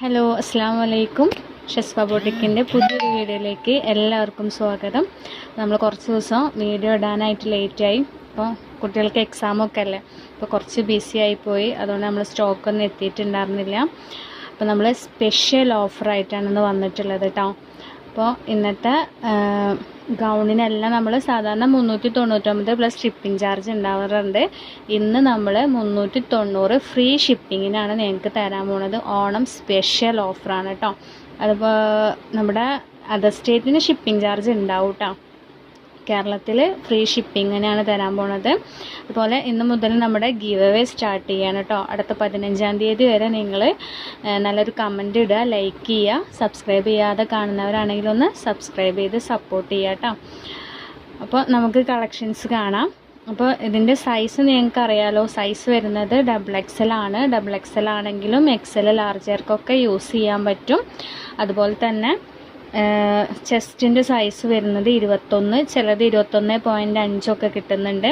Hello അസ്സാം വലൈക്കും ഷെസ്ഫ ബോട്ടിക്കിന്റെ പുതിയൊരു വീഡിയോയിലേക്ക് എല്ലാവർക്കും സ്വാഗതം. നമ്മൾ കുറച്ച് ദിവസം വീഡിയോ ഇടാനായിട്ട് ലേറ്റായി അപ്പോൾ കുട്ടികൾക്ക് എക്സാമൊക്കെ അല്ലേ? അപ്പോൾ കുറച്ച് ബിസി ആയിപ്പോയി അതുകൊണ്ട് നമ്മൾ സ്റ്റോക്കൊന്നും എത്തിയിട്ടുണ്ടായിരുന്നില്ല. അപ്പോൾ നമ്മൾ സ്പെഷ്യൽ ഓഫറായിട്ടാണ് ഇന്ന് വന്നിട്ടുള്ളത് കേട്ടോ അപ്പോൾ ഇന്നത്തെ ഗൗണിനെല്ലാം നമ്മൾ സാധാരണ മുന്നൂറ്റി തൊണ്ണൂറ്റൊമ്പത് പ്ലസ് ഷിപ്പിംഗ് ചാർജ് ഉണ്ടാവാറുണ്ട്. ഇന്ന് നമ്മൾ മുന്നൂറ്റി തൊണ്ണൂറ് ഫ്രീ ഷിപ്പിങ്ങിനാണ് നിങ്ങൾക്ക് തരാൻ പോണത്. ഓണം സ്പെഷ്യൽ ഓഫറാണ് കേട്ടോ അതിപ്പോൾ നമ്മുടെ അതർ സ്റ്റേറ്റിന് ഷിപ്പിംഗ് ചാർജ് ഉണ്ടാവും കേട്ടോ കേരളത്തിൽ ഫ്രീ ഷിപ്പിങ്ങിനാണ് തരാൻ പോണത്. അതുപോലെ ഇന്ന് മുതൽ നമ്മുടെ ഗീവ് അവേ സ്റ്റാർട്ട് ചെയ്യാണ് കേട്ടോ അടുത്ത പതിനഞ്ചാം തീയതി വരെ നിങ്ങൾ നല്ലൊരു കമന്റ് ഇടുക ലൈക്ക് ചെയ്യുക സബ്സ്ക്രൈബ് ചെയ്യാതെ കാണുന്നവരാണെങ്കിൽ ഒന്ന് സബ്സ്ക്രൈബ് ചെയ്ത് സപ്പോർട്ട് ചെയ്യുക കേട്ടോ അപ്പോൾ നമുക്ക് കളക്ഷൻസ് കാണാം. അപ്പോൾ ഇതിന്റെ സൈസ് നിങ്ങൾക്ക് അറിയാലോ സൈസ് വരുന്നത് ഡബിൾ എക്സൽ ആണ്. ഡബിൾ എക്സൽ ആണെങ്കിലും എക്സൽ ലാർജർക്കൊക്കെ യൂസ് ചെയ്യാൻ പറ്റും. അതുപോലെ തന്നെ ചെസ്റ്റിന്റെ സൈസ് വരുന്നത് ഇരുപത്തൊന്ന് ചിലത് ഇരുപത്തൊന്ന് പോയിന്റ് അഞ്ചൊക്കെ കിട്ടുന്നുണ്ട്.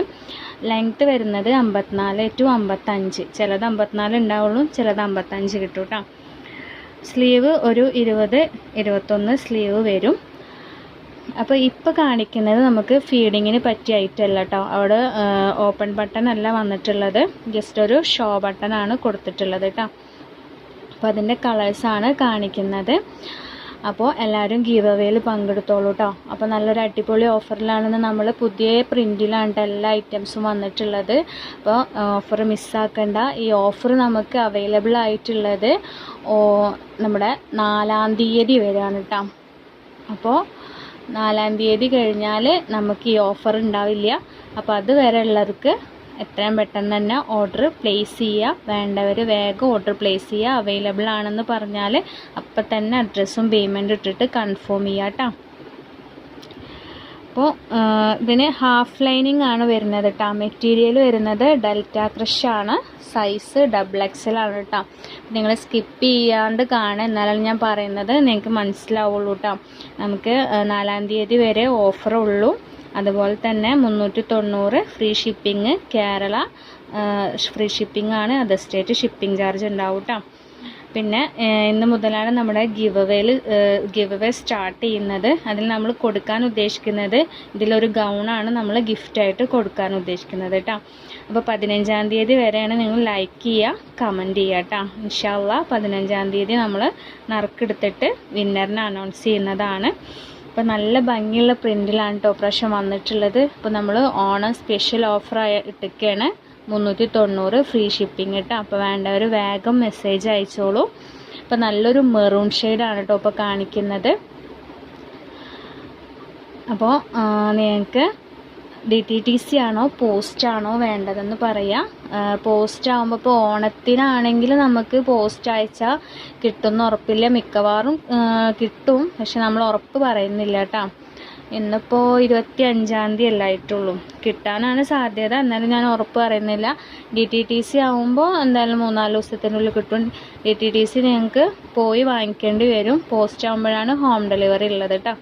ലെങ്ത്ത് വരുന്നത് അമ്പത്തിനാല് ടു അമ്പത്തഞ്ച്. ചിലത് അമ്പത്തിനാല് ഉണ്ടാവുള്ളൂ ചിലത് അമ്പത്തഞ്ച് കിട്ടും കേട്ടോ സ്ലീവ് ഒരു ഇരുപത് ഇരുപത്തൊന്ന് സ്ലീവ് വരും. അപ്പോൾ ഇപ്പോൾ കാണിക്കുന്നത് നമുക്ക് ഫീഡിങ്ങിന് പറ്റിയ ഐറ്റം അല്ല കേട്ടോ അവിടെ ഓപ്പൺ ബട്ടൺ അല്ല വന്നിട്ടുള്ളത്. ജസ്റ്റ് ഒരു ഷോ ബട്ടൺ ആണ് കൊടുത്തിട്ടുള്ളത് കേട്ടോ അപ്പോൾ അതിന്റെ കളേഴ്സാണ് കാണിക്കുന്നത്. അപ്പോൾ എല്ലാവരും ഗീവ് അവേയിൽ പങ്കെടുത്തോളൂ കേട്ടോ അപ്പോൾ നല്ലൊരു അടിപൊളി ഓഫറിലാണെന്ന് നമ്മൾ പുതിയ പ്രിന്റിലാണ് എല്ലാ ഐറ്റംസും വന്നിട്ടുള്ളത്. അപ്പോൾ ഓഫർ മിസ്സാക്കണ്ട ഈ ഓഫർ നമുക്ക് അവൈലബിൾ ആയിട്ടുള്ളത് നമ്മുടെ നാലാം തീയതി വരെയാണ് കേട്ടോ അപ്പോൾ നാലാം തീയതി കഴിഞ്ഞാൽ നമുക്ക് ഈ ഓഫർ ഉണ്ടാവില്ല അപ്പോൾ അതുവരെ ഉള്ളവർക്ക് എത്രയും പെട്ടെന്ന് തന്നെ ഓർഡർ പ്ലേസ് ചെയ്യുക വേണ്ടവർ വേഗം ഓർഡർ പ്ലേസ് ചെയ്യുക അവൈലബിൾ ആണെന്ന് പറഞ്ഞാൽ അപ്പം തന്നെ അഡ്രസ്സും പേയ്മെന്റും ഇട്ടിട്ട് കൺഫേം ചെയ്യുക അപ്പോൾ ഇതിന് ഹാഫ് ലൈനിങ് ആണ് വരുന്നത് കേട്ടോ മെറ്റീരിയൽ വരുന്നത് ഡെൽറ്റ ക്രഷ് ആണ്. സൈസ് ഡബിൾ എക്സൽ ആണ് കേട്ടോ നിങ്ങൾ സ്കിപ്പ് ചെയ്യാണ്ട് കാണുക. എന്നാലാണ് ഞാൻ പറയുന്നത്. നിങ്ങൾക്ക് മനസ്സിലാവുള്ളൂ കേട്ടോ നമുക്ക് നാലാം തീയതി വരെ ഓഫർ ഉള്ളൂ. അതുപോലെ തന്നെ മുന്നൂറ്റി തൊണ്ണൂറ് free shipping Kerala free shipping ആണ് അതർ സ്റ്റേറ്റ് ഷിപ്പിംഗ് ചാർജ് ഉണ്ടാവും പിന്നെ ഇന്ന് മുതലാണ് നമ്മുടെ ഗിവ് അവേയിൽ ഗിവ് അവേ സ്റ്റാർട്ട് ചെയ്യുന്നത്. അതിൽ നമ്മൾ കൊടുക്കാൻ ഉദ്ദേശിക്കുന്നത് ഇതിലൊരു ഗൗണാണ് നമ്മൾ ഗിഫ്റ്റായിട്ട് കൊടുക്കാൻ ഉദ്ദേശിക്കുന്നത് കേട്ടോ അപ്പോൾ പതിനഞ്ചാം തീയതി വരെയാണ് നിങ്ങൾ ലൈക്ക് ചെയ്യുക കമന്റ് ചെയ്യുക കേട്ടോ ഇൻഷാല്ല പതിനഞ്ചാം തീയതി നമ്മൾ നറുക്കെടുത്തിട്ട് വിന്നറിനെ അനൗൺസ് ചെയ്യുന്നതാണ്. അപ്പോൾ നല്ല ഭംഗിയുള്ള പ്രിന്റിലാണ് കേട്ടോ പ്രാവശ്യം വന്നിട്ടുള്ളത്. അപ്പോൾ നമ്മൾ ഓണം സ്പെഷ്യൽ ഓഫർ ഇട്ടിരിക്കുകയാണ് മുന്നൂറ്റി തൊണ്ണൂറ് ഫ്രീ ഷിപ്പിംഗ് കേട്ടോ അപ്പോൾ വേണ്ടവർ വേഗം മെസ്സേജ് അയച്ചോളൂ. അപ്പോൾ നല്ലൊരു മെറൂൺ ഷെയ്ഡാണ് കേട്ടോ ഇപ്പോൾ കാണിക്കുന്നത്. അപ്പോൾ നിങ്ങൾക്ക് ഡി ടി ടി സി ആണോ പോസ്റ്റ് ആണോ വേണ്ടതെന്ന് പറയാം. പോസ്റ്റ് ആകുമ്പോൾ ഇപ്പോൾ ഓണത്തിനാണെങ്കിൽ നമുക്ക് പോസ്റ്റ് അയച്ചാൽ കിട്ടുമെന്ന് ഉറപ്പില്ല. മിക്കവാറും കിട്ടും. പക്ഷെ നമ്മൾ ഉറപ്പ് പറയുന്നില്ല കേട്ടോ. ഇന്നിപ്പോൾ ഇരുപത്തി അഞ്ചാം തീയതി അല്ലായിട്ടുള്ളൂ കിട്ടാനാണ് സാധ്യത. എന്നാലും ഞാൻ ഉറപ്പ് പറയുന്നില്ല. ഡി ടി ടി സി ആകുമ്പോൾ എന്തായാലും മൂന്നാൽ ദിവസത്തിനുള്ളിൽ കിട്ടും. ഡി ടി ടി സി നിങ്ങൾക്ക് പോയി വാങ്ങിക്കേണ്ടി വരും. പോസ്റ്റ് ആകുമ്പോഴാണ് ഹോം ഡെലിവറി ഉള്ളത് കേട്ടോ.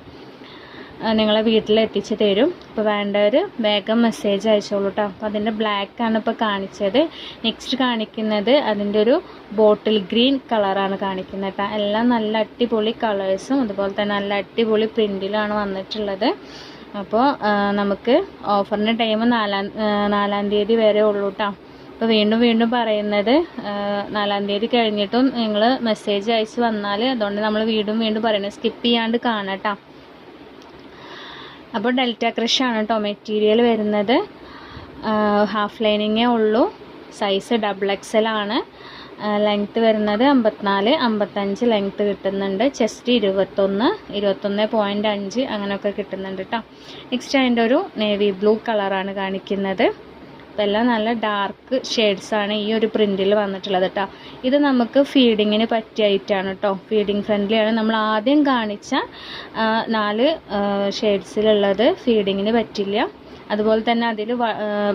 നിങ്ങളെ വീട്ടിൽ എത്തിച്ച് തരും അപ്പോൾ വേണ്ടവർ വേഗം മെസ്സേജ് അയച്ചോളൂ കേട്ടോ അപ്പോൾ അതിന്റെ ആണ് ഇപ്പോൾ കാണിച്ചത്. നെക്സ്റ്റ് കാണിക്കുന്നത് അതിന്റെ ഒരു ബോട്ടിൽ ഗ്രീൻ കളറാണ് കാണിക്കുന്നത് കേട്ടോ എല്ലാം നല്ല അടിപൊളി കളേഴ്സും അതുപോലെ തന്നെ നല്ല അടിപൊളി പ്രിന്റിലാണ് വന്നിട്ടുള്ളത്. അപ്പോൾ നമുക്ക് ഓഫറിന്റെ ടൈം നാലാം നാലാം തീയതി വരെ ഉള്ളൂ കേട്ടോ അപ്പോൾ വീണ്ടും വീണ്ടും പറയുന്നത് നാലാം തീയതി കഴിഞ്ഞിട്ടും നിങ്ങൾ മെസ്സേജ് അയച്ച് വന്നാൽ അതുകൊണ്ട് നമ്മൾ വീണ്ടും വീണ്ടും പറയുന്നത് സ്കിപ്പ് ചെയ്യാണ്ട് കാണാം കേട്ടോ അപ്പോൾ ഡെൽറ്റ ക്രഷ് ആണ് കേട്ടോ മെറ്റീരിയൽ വരുന്നത്. ഹാഫ് ലൈനിങ്ങേ ഉള്ളൂ. സൈസ് ഡബിൾ എക്സ് എൽ ആണ്. ലെങ്ത്ത് വരുന്നത് അമ്പത്തിനാല് അമ്പത്തഞ്ച് ലെങ്ത്ത് കിട്ടുന്നുണ്ട്. ചെസ്റ്റ് ഇരുപത്തൊന്ന് ഇരുപത്തൊന്ന് പോയിന്റ് അഞ്ച് അങ്ങനെയൊക്കെ കിട്ടുന്നുണ്ട് കേട്ടോ. നെക്സ്റ്റ് അതിന്റെ ഒരു നേവി ബ്ലൂ കളറാണ് കാണിക്കുന്നത്. ഇതെല്ലാം നല്ല ഡാർക്ക് ഷെയ്ഡ്സാണ് ഈ ഒരു പ്രിന്റിൽ വന്നിട്ടുള്ളത് കേട്ടോ ഇത് നമുക്ക് ഫീഡിങ്ങിന് പറ്റിയ ഐറ്റാണ് കേട്ടോ ഫീഡിങ് ഫ്രണ്ട്ലിയാണ് നമ്മൾ ആദ്യം കാണിച്ച നാല് ഷെയ്ഡ്സിലുള്ളത് ഫീഡിങ്ങിന് പറ്റില്ല. അതുപോലെ തന്നെ അതിൽ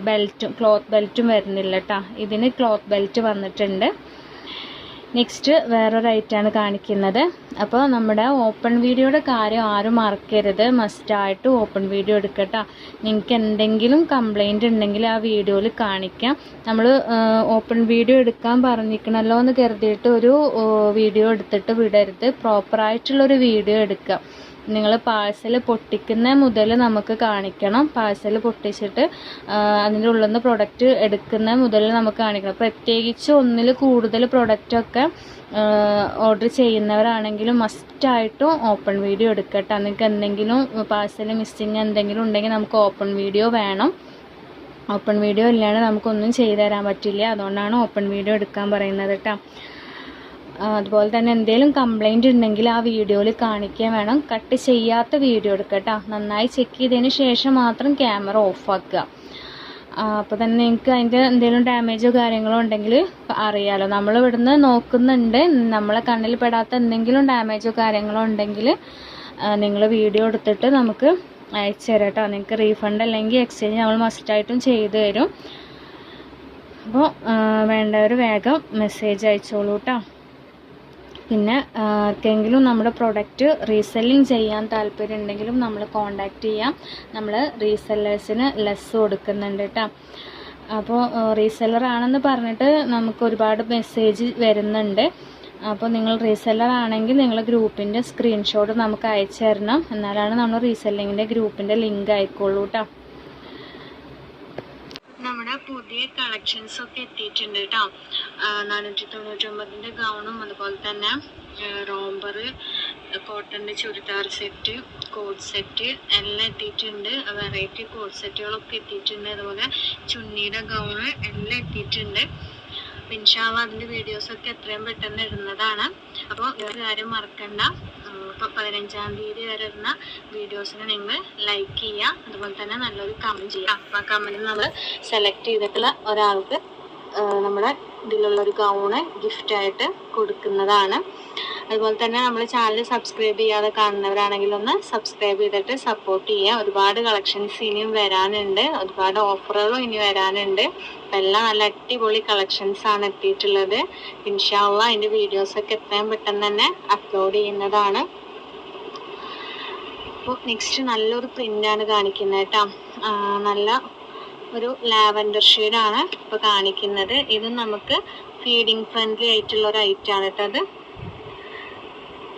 ബെൽറ്റും ക്ലോത്ത് ബെൽറ്റും വരുന്നില്ല കേട്ടോ ഇതിന് ക്ലോത്ത് ബെൽറ്റ് വന്നിട്ടുണ്ട്. നെക്സ്റ്റ് വേറൊരു ആണ് കാണിക്കുന്നത്. അപ്പോൾ നമ്മുടെ ഓപ്പൺ വീഡിയോയുടെ കാര്യം ആരും മറക്കരുത്. മസ്റ്റായിട്ട് ഓപ്പൺ വീഡിയോ എടുക്കട്ടോ. നിങ്ങൾക്ക് എന്തെങ്കിലും കംപ്ലൈന്റ് ഉണ്ടെങ്കിൽ ആ വീഡിയോയിൽ കാണിക്കാം. നമ്മൾ ഓപ്പൺ വീഡിയോ എടുക്കാൻ പറഞ്ഞിരിക്കണല്ലോ എന്ന് കരുതിയിട്ട് ഒരു വീഡിയോ എടുത്തിട്ട് വിടരുത്. പ്രോപ്പറായിട്ടുള്ളൊരു വീഡിയോ എടുക്കുക. നിങ്ങൾ പാഴ്സൽ പൊട്ടിക്കുന്ന മുതൽ നമുക്ക് കാണിക്കണം. പാഴ്സൽ പൊട്ടിച്ചിട്ട് അതിന്റെ ഉള്ളിൽ നിന്ന് പ്രൊഡക്റ്റ് എടുക്കുന്ന മുതൽ നമുക്ക് കാണിക്കണം. പ്രത്യേകിച്ച് ഒന്നിൽ കൂടുതൽ പ്രൊഡക്റ്റൊക്കെ ഓർഡർ ചെയ്യുന്നവരാണെങ്കിലും മസ്റ്റായിട്ടും ഓപ്പൺ വീഡിയോ എടുക്കട്ടെ. നിങ്ങൾക്ക് എന്തെങ്കിലും പാഴ്സൽ മിസ്സിങ് എന്തെങ്കിലും ഉണ്ടെങ്കിൽ നമുക്ക് ഓപ്പൺ വീഡിയോ വേണം. ഓപ്പൺ വീഡിയോ ഇല്ലാണ്ട് നമുക്കൊന്നും ചെയ്തു തരാൻ പറ്റില്ല. അതുകൊണ്ടാണ് ഓപ്പൺ വീഡിയോ എടുക്കാൻ പറയുന്നത് കേട്ടോ. അതുപോലെ തന്നെ എന്തെങ്കിലും കംപ്ലൈന്റ് ഉണ്ടെങ്കിൽ ആ വീഡിയോയിൽ കാണിക്കാൻ വേണം. കട്ട് ചെയ്യാത്ത വീഡിയോ എടുക്കട്ടോ. നന്നായി ചെക്ക് ചെയ്തതിന് ശേഷം മാത്രം ക്യാമറ ഓഫാക്കുക അപ്പോൾ തന്നെ നിങ്ങൾക്ക് അതിന്റെ എന്തെങ്കിലും ഡാമേജോ കാര്യങ്ങളോ ഉണ്ടെങ്കിൽ അറിയാലോ. നമ്മൾ ഇവിടുന്ന് നോക്കുന്നുണ്ട്. നമ്മളെ കണ്ണിൽ പെടാത്ത എന്തെങ്കിലും ഡാമേജോ കാര്യങ്ങളോ ഉണ്ടെങ്കിൽ നിങ്ങൾ വീഡിയോ എടുത്തിട്ട് നമുക്ക് അയച്ചു തരാം കേട്ടോ നിങ്ങൾക്ക് റീഫണ്ട് അല്ലെങ്കിൽ എക്സ്ചേഞ്ച് നമ്മൾ മസ്റ്റായിട്ടും ചെയ്തു തരും. അപ്പോൾ വേണ്ടവർ വേഗം മെസ്സേജ് അയച്ചോളൂ കേട്ടോ പിന്നെ ആർക്കെങ്കിലും നമ്മുടെ പ്രൊഡക്റ്റ് റീസെല്ലിങ് ചെയ്യാൻ താല്പര്യം ഉണ്ടെങ്കിലും നമ്മൾ കോണ്ടാക്ട് ചെയ്യാം. നമ്മൾ റീസെല്ലേഴ്സിന് ലെസ് കൊടുക്കുന്നുണ്ട് കേട്ടോ അപ്പോൾ റീസെല്ലർ ആണെന്ന് പറഞ്ഞിട്ട് നമുക്ക് ഒരുപാട് മെസ്സേജ് വരുന്നുണ്ട്. അപ്പോൾ നിങ്ങൾ റീസെല്ലർ ആണെങ്കിൽ നിങ്ങൾ ഗ്രൂപ്പിന്റെ സ്ക്രീൻഷോട്ട് നമുക്ക് അയച്ചു തരണം. എന്നാലാണ് നമ്മൾ റീസെല്ലിങ്ങിന്റെ ഗ്രൂപ്പിന്റെ ലിങ്ക് അയക്കുള്ളൂ കേട്ടോ പുതിയ കളക്ഷൻസ് ഒക്കെ എത്തിയിട്ടുണ്ട് കേട്ടോ നാനൂറ്റി തൊണ്ണൂറ്റൊമ്പതിന്റെ ഗൗണും അതുപോലെ തന്നെ റോംബർ കോട്ടന്റെ ചുരിദാർ സെറ്റ് കോട്ട് സെറ്റ് എല്ലാം എത്തിയിട്ടുണ്ട്. വെറൈറ്റി കോട്ട് സെറ്റുകളൊക്കെ എത്തിയിട്ടുണ്ട്. അതുപോലെ ചുന്നിയുടെ ഗൗണ് എല്ലാം എത്തിയിട്ടുണ്ട്. അതിന്റെ അതിന്റെ വീഡിയോസൊക്കെ എത്രയും പെട്ടെന്ന് ഇടുന്നതാണ്. അപ്പോൾ ഒരു കാര്യം മറക്കണ്ട. പതിനഞ്ചാം തീയതി വരെ വരുന്ന വീഡിയോസിന് നിങ്ങൾ ലൈക്ക് ചെയ്യുക. അതുപോലെ തന്നെ നല്ലൊരു കമന്റ് ചെയ്യുക. ആ കമന്റ് നമ്മൾ സെലക്ട് ചെയ്തിട്ടുള്ള ഒരാൾക്ക് നമ്മുടെ ഇതിലുള്ള ഒരു ഗൗണ് ഗിഫ്റ്റായിട്ട് കൊടുക്കുന്നതാണ്. അതുപോലെ തന്നെ നമ്മൾ ചാനൽ സബ്സ്ക്രൈബ് ചെയ്യാതെ കാണുന്നവരാണെങ്കിൽ ഒന്ന് സബ്സ്ക്രൈബ് ചെയ്തിട്ട് സപ്പോർട്ട് ചെയ്യുക. ഒരുപാട് കളക്ഷൻസ് ഇനിയും വരാനുണ്ട്. ഒരുപാട് ഓഫറുകളും ഇനി വരാനുണ്ട്. അപ്പം എല്ലാം നല്ല അടിപൊളി കളക്ഷൻസ് ആണ് എത്തിയിട്ടുള്ളത്. ഇൻഷാള്ള അതിന്റെ വീഡിയോസൊക്കെ എത്രയും പെട്ടെന്ന് തന്നെ അപ്ലോഡ് ചെയ്യുന്നതാണ്. അപ്പോൾ നെക്സ്റ്റ് നല്ലൊരു പ്രിന്റാണ് കാണിക്കുന്നത് കേട്ടോ നല്ല ഒരു ലാവൻഡർ ഷെയ്ഡാണ് ഇപ്പോൾ കാണിക്കുന്നത്. ഇത് നമുക്ക് ഫീഡിങ് ഫ്രണ്ട്ലി ആയിട്ടുള്ള ഒരു ഐറ്റം ആണ് കേട്ടോ അത്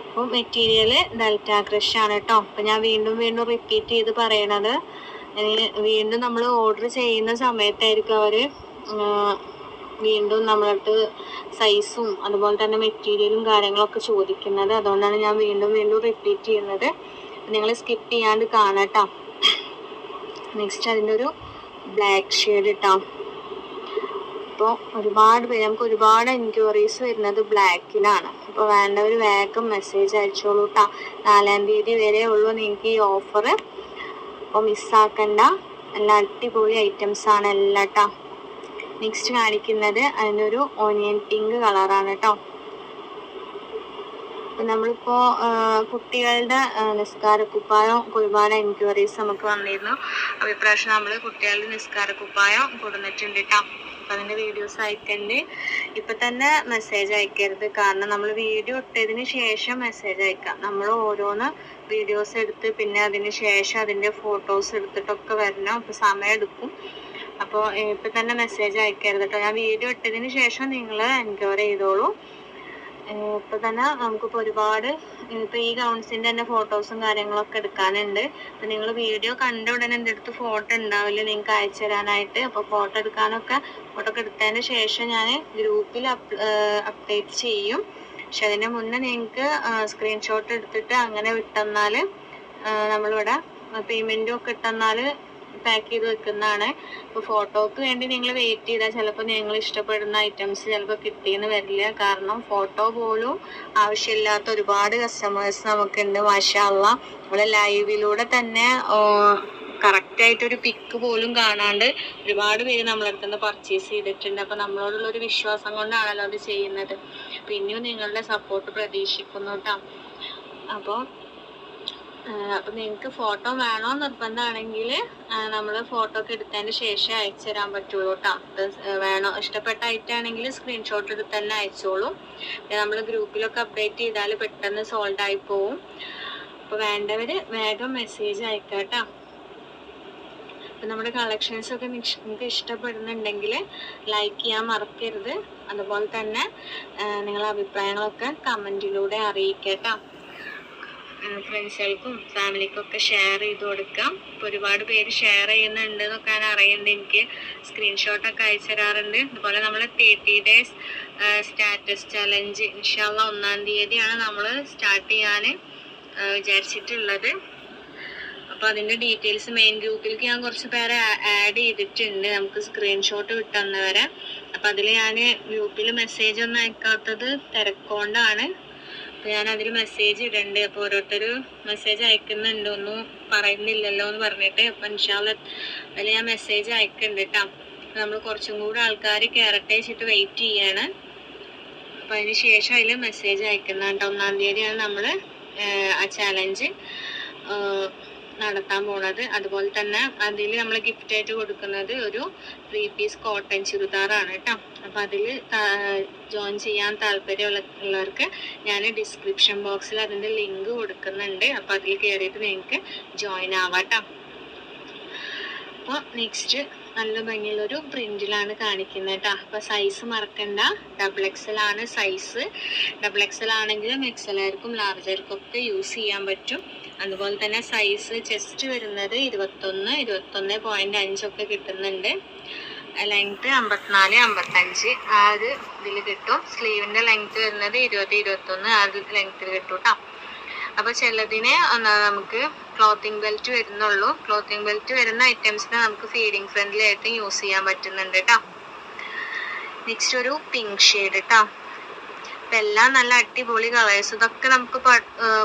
അപ്പോൾ മെറ്റീരിയൽ ഡെൽറ്റ ക്രഷ് ആണ് കേട്ടോ അപ്പോൾ ഞാൻ വീണ്ടും വീണ്ടും റിപ്പീറ്റ് ചെയ്ത് പറയണത്. വീണ്ടും നമ്മൾ ഓർഡർ ചെയ്യുന്ന സമയത്തായിരിക്കും അവർ വീണ്ടും നമ്മളടുത്ത് സൈസും അതുപോലെ തന്നെ മെറ്റീരിയലും കാര്യങ്ങളൊക്കെ ചോദിക്കുന്നത്. അതുകൊണ്ടാണ് ഞാൻ വീണ്ടും വീണ്ടും റിപ്പീറ്റ് ചെയ്യുന്നത്. നിങ്ങൾ സ്കിപ്പ് ചെയ്യാണ്ട് കാണാട്ടോ. നെക്സ്റ്റ് അതിന്റെ ഒരു ബ്ലാക്ക് ഷെയ്ഡ് ഇട്ടാം അപ്പോൾ ഒരുപാട് പേര് നമുക്ക് ഒരുപാട് എൻക്വയറീസ് വരുന്നത് ബ്ലാക്കിലാണ് അപ്പോൾ വേണ്ടവർ വേഗം മെസ്സേജ് അയച്ചോളൂ കേട്ടോ നാലാം തീയതി വരെ ഉള്ളൂ നിങ്ങൾക്ക് ഈ ഓഫർ അപ്പോൾ മിസ്സാക്കണ്ട നല്ല അടിപൊളി ഐറ്റംസ് ആണ് എല്ലാം കേട്ടോ നെക്സ്റ്റ് കാണിക്കുന്നത് അതിന്റെ ഒരു ഓനിയൻ പിങ്ക് കളറാണ് കേട്ടോ നമ്മളിപ്പോ കുട്ടികളുടെ നിസ്കാര കുപ്പായം കുർബാന എൻക്വയറീസ് നമുക്ക് വന്നിരുന്നു. അപ്പോൾ ഇപ്രാവശ്യം നമ്മൾ കുട്ടികളുടെ നിസ്കാര കുപ്പായം കൊടുന്നിട്ടുണ്ട് കേട്ടോ അപ്പം അതിന്റെ വീഡിയോസ് അയക്കണ്ട് ഇപ്പം തന്നെ മെസ്സേജ് അയക്കരുത്. കാരണം നമ്മൾ വീഡിയോ ഇട്ടതിന് ശേഷം മെസ്സേജ് അയക്കാം. നമ്മൾ ഓരോന്ന് വീഡിയോസ് എടുത്ത് പിന്നെ അതിന് ശേഷം അതിന്റെ ഫോട്ടോസ് എടുത്തിട്ടൊക്കെ വരണം. അപ്പോൾ സമയം എടുക്കും. അപ്പോൾ ഇപ്പം തന്നെ മെസ്സേജ് അയക്കരുത് കേട്ടോ ഞാൻ വീഡിയോ ഇട്ടതിന് ശേഷം നിങ്ങൾ എൻക്വയറി ചെയ്തോളൂ. ഇപ്പൊ തന്നെ നമുക്കിപ്പോ ഒരുപാട് ഇപ്പൊ ഈ ഗൗൺസിന്റെ തന്നെ ഫോട്ടോസും കാര്യങ്ങളൊക്കെ എടുക്കാനുണ്ട്. അപ്പൊ നിങ്ങൾ വീഡിയോ കണ്ട ഉടനെ എന്റെ അടുത്ത് ഫോട്ടോ ഉണ്ടാവില്ല. നിങ്ങൾക്ക് അയച്ചു തരാനായിട്ട് അപ്പൊ ഫോട്ടോ എടുക്കാനൊക്കെ ഫോട്ടോ ഒക്കെ എടുത്തതിന് ശേഷം ഞാൻ ഗ്രൂപ്പിൽ അപ്ഡേറ്റ് ചെയ്യും. പക്ഷെ അതിന് മുന്നേ നിങ്ങൾക്ക് സ്ക്രീൻഷോട്ട് എടുത്തിട്ട് അങ്ങനെ വിട്ടെന്നാൽ നമ്മളിവിടെ പേയ്മെന്റും ഒക്കെ ഇട്ടെന്നാൽ പാക്ക് ചെയ്ത് വെക്കുന്നതാണ്. അപ്പോൾ ഫോട്ടോക്ക് വേണ്ടി നിങ്ങൾ വെയിറ്റ് ചെയ്താൽ ചിലപ്പോൾ നിങ്ങൾ ഇഷ്ടപ്പെടുന്ന ഐറ്റംസ് ചിലപ്പോൾ കിട്ടിയെന്ന് വരില്ല. കാരണം ഫോട്ടോ പോലും ആവശ്യമില്ലാത്ത ഒരുപാട് കസ്റ്റമേഴ്സ് നമുക്കുണ്ട് മാഷാള്ള നമ്മളെ ലൈവിലൂടെ തന്നെ കറക്റ്റായിട്ട് ഒരു പിക്ക് പോലും കാണാണ്ട് ഒരുപാട് പേര് നമ്മളടുത്ത് നിന്ന് പർച്ചേസ് ചെയ്തിട്ടുണ്ട്. അപ്പോൾ നമ്മളോടുള്ള ഒരു വിശ്വാസം കൊണ്ടാണല്ലോ അത് ചെയ്യുന്നത്. പിന്നെയും നിങ്ങളുടെ സപ്പോർട്ട് പ്രതീക്ഷിക്കുന്നു കേട്ടോ അപ്പോൾ അപ്പം നിങ്ങൾക്ക് ഫോട്ടോ വേണോ നിർബന്ധമാണെങ്കിൽ നമ്മൾ ഫോട്ടോ ഒക്കെ എടുത്തതിന് ശേഷം അയച്ചു തരാൻ പറ്റുള്ളൂ കേട്ടോ വേണോ ഇഷ്ടപ്പെട്ട ഐറ്റം ആണെങ്കിൽ സ്ക്രീൻഷോട്ട് എടുത്ത് തന്നെ അയച്ചോളൂ. നമ്മൾ ഗ്രൂപ്പിലൊക്കെ അപ്ഡേറ്റ് ചെയ്താൽ പെട്ടെന്ന് സോൾഡ് ആയി പോവും. അപ്പോൾ വേണ്ടവർ വേഗം മെസ്സേജ് അയക്കാട്ടോ കേട്ടോ അപ്പം നമ്മുടെ കളക്ഷൻസ് ഒക്കെ നിങ്ങൾക്ക് ഇഷ്ടപ്പെടുന്നുണ്ടെങ്കിൽ ലൈക്ക് ചെയ്യാൻ മറക്കരുത്. അതുപോലെ തന്നെ നിങ്ങളുടെ അഭിപ്രായങ്ങളൊക്കെ കമന്റിലൂടെ അറിയിക്കട്ടോ ഫ്രണ്ട്സുകൾക്കും ഫാമിലിക്കും ഒക്കെ ഷെയർ ചെയ്ത് കൊടുക്കാം. ഇപ്പൊ ഒരുപാട് പേര് ഷെയർ ചെയ്യുന്നുണ്ട് എന്നൊക്കെ ഞാൻ എനിക്ക് സ്ക്രീൻഷോട്ട് ഒക്കെ അയച്ചു തരാറുണ്ട്. അതുപോലെ നമ്മൾ തേർട്ടി ഡേയ്സ് സ്റ്റാറ്റസ് ചലഞ്ച് ഇൻഷാല്ല ഒന്നാം തീയതിയാണ് നമ്മൾ സ്റ്റാർട്ട് ചെയ്യാൻ വിചാരിച്ചിട്ടുള്ളത്. അപ്പോൾ അതിന്റെ ഡീറ്റെയിൽസ് മെയിൻ ഗ്രൂപ്പിലേക്ക് ഞാൻ കുറച്ച് പേരെ ആഡ് ചെയ്തിട്ടുണ്ട്. നമുക്ക് സ്ക്രീൻഷോട്ട് വിട്ടുതന്നവരെ അപ്പൊ അതിൽ ഞാൻ ഗ്രൂപ്പിൽ മെസ്സേജ് ഒന്നും അയക്കാത്തത് തിരക്കൊണ്ടാണ്. അപ്പൊ ഞാൻ അതിൽ മെസ്സേജ് ഇടണ്ട്. അപ്പൊ ഓരോരുത്തർ മെസ്സേജ് അയക്കുന്നുണ്ട്. ഒന്നും പറയുന്നില്ലല്ലോ എന്ന് പറഞ്ഞിട്ട് അപ്പൊ ഇൻഷാല്ല അതിൽ ഞാൻ മെസ്സേജ് അയക്കുന്നുണ്ട് കേട്ടോ നമ്മൾ കുറച്ചും കൂടെ ആൾക്കാർ കയറട്ടെ വെച്ചിട്ട് വെയിറ്റ് ചെയ്യാണ്. അപ്പൊ അതിന് ശേഷം അതിൽ മെസ്സേജ് അയക്കുന്നുണ്ട് ഒന്നാം തീയതിയാണ് നമ്മൾ ആ ചാലഞ്ച് നടത്താൻ പോണത്. അതുപോലെ തന്നെ അതിൽ നമ്മൾ ഗിഫ്റ്റ് ആയിട്ട് കൊടുക്കുന്നത് ഒരു ത്രീ പീസ് കോട്ടൺ ചുരിദാറാണ് കേട്ടോ അപ്പൊ അതിൽ ജോയിൻ ചെയ്യാൻ താല്പര്യമുള്ള ഉള്ളവർക്ക് ഞാൻ ഡിസ്ക്രിപ്ഷൻ ബോക്സിൽ അതിന്റെ ലിങ്ക് കൊടുക്കുന്നുണ്ട്. അപ്പൊ അതിൽ കയറിയിട്ട് നിങ്ങൾക്ക് ജോയിൻ ആവാട്ടോ അപ്പോൾ നെക്സ്റ്റ് നല്ല ഭംഗിയുള്ളൊരു പ്രിന്റിലാണ് കാണിക്കുന്നത് കേട്ടോ അപ്പൊ സൈസ് മറക്കണ്ട. ഡബിൾ എക്സൽ ആണ് സൈസ് ഡബിൾ എക്സൽ ആണെങ്കിലും എക്സൽ ആയിരിക്കും ലാർജ് ആയിരിക്കും ഒക്കെ യൂസ് ചെയ്യാൻ പറ്റും. അതുപോലെ തന്നെ സൈസ് ചെസ്റ്റ് വരുന്നത് ഇരുപത്തൊന്ന് ഇരുപത്തൊന്ന് പോയിന്റ് അഞ്ചൊക്കെ കിട്ടുന്നുണ്ട്. ലെങ്ത് അമ്പത്തിനാല് അമ്പത്തഞ്ച്. ആ ഒരു ഇതിൽ കിട്ടും. സ്ലീവിന്റെ ലെങ്ത് വരുന്നത് ഇരുപത് ഇരുപത്തൊന്ന്. ആ ഒരു ലെങ്ത്തിൽ കിട്ടും കേട്ടോ അപ്പൊ ചിലതിന് നമുക്ക് ക്ലോത്തിങ് ബെൽറ്റ് വരുന്നുള്ളൂ. ക്ലോത്തിങ് ബെൽറ്റ് വരുന്ന ഐറ്റംസിന് നമുക്ക് ഫീഡിങ് ഫ്രണ്ട്ലി ആയിട്ട് യൂസ് ചെയ്യാൻ പറ്റുന്നുണ്ട് കേട്ടോ നെക്സ്റ്റ് ഒരു പിങ്ക് ഷെയ്ഡ് കേട്ടോ അപ്പൊ എല്ലാം നല്ല അടിപൊളി കളേഴ്സ് ഇതൊക്കെ നമുക്ക്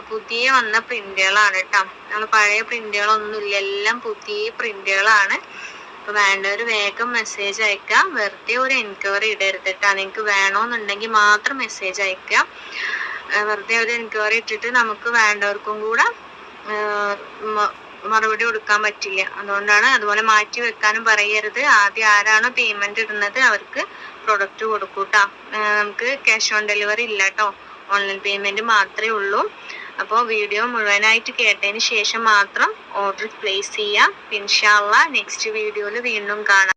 പുതിയ വന്ന പ്രിന്റുകളാണ് കേട്ടോ നമ്മൾ പഴയ പ്രിന്റുകളൊന്നുമില്ല എല്ലാം പുതിയ പ്രിന്റുകളാണ് അപ്പൊ വേണ്ടവർ വേഗം മെസ്സേജ് അയക്കാം. വെറുതെ ഒരു എൻക്വയറി ഇടരുത് കേട്ടോ നിങ്ങൾക്ക് വേണോന്നുണ്ടെങ്കിൽ മാത്രം മെസ്സേജ് അയക്കാം. ഏർ വെറുതെ ഒരു എൻക്വയറി ഇട്ടിട്ട് നമുക്ക് വേണ്ടവർക്കും കൂടെ മറുപടി കൊടുക്കാൻ പറ്റില്ല. അതുകൊണ്ടാണ് അതുപോലെ മാറ്റി വെക്കാനും പറയരുത്. ആദ്യം ആരാണോ പേയ്മെന്റ് ഇടുന്നത് അവർക്ക് പ്രൊഡക്റ്റ് കൊടുക്കൂട്ടോ നമുക്ക് ക്യാഷ് ഓൺ ഡെലിവറി ഇല്ല കേട്ടോ ഓൺലൈൻ പേയ്മെന്റ് മാത്രമേ ഉള്ളൂ. അപ്പോൾ വീഡിയോ മുഴുവനായിട്ട് കേട്ടതിന് ശേഷം മാത്രം ഓർഡർ പ്ലേസ് ചെയ്യാം. ഇൻഷാല്ല നെക്സ്റ്റ് വീഡിയോയിൽ വീണ്ടും കാണാം.